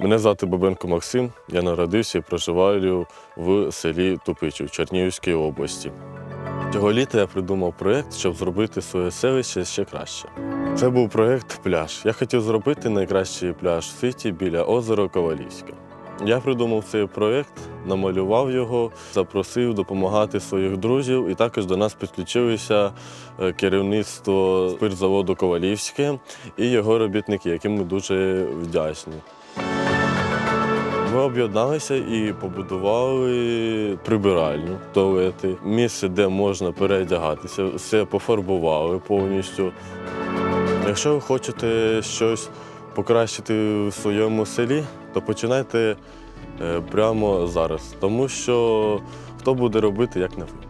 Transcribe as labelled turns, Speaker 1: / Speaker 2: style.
Speaker 1: Мене звати Бабенко Максим. Я народився і проживаю в селі Тупичів Чернігівської області. Цього літа я придумав проєкт, щоб зробити своє селище ще краще. Це був проєкт пляж. Я хотів зробити найкращий пляж в світі біля озера Ковалівське. Я придумав цей проєкт, намалював його, запросив допомагати своїх друзів, і також до нас підключилися е, керівництво спиртзаводу Ковалівське і його робітники, яким ми дуже вдячні. Ми об'єдналися і побудували прибиральню, туалети, місце, де можна переодягатися, все пофарбували повністю. Якщо ви хочете щось покращити в своєму селі, то починайте е, прямо зараз, тому що хто буде робити, як не ви.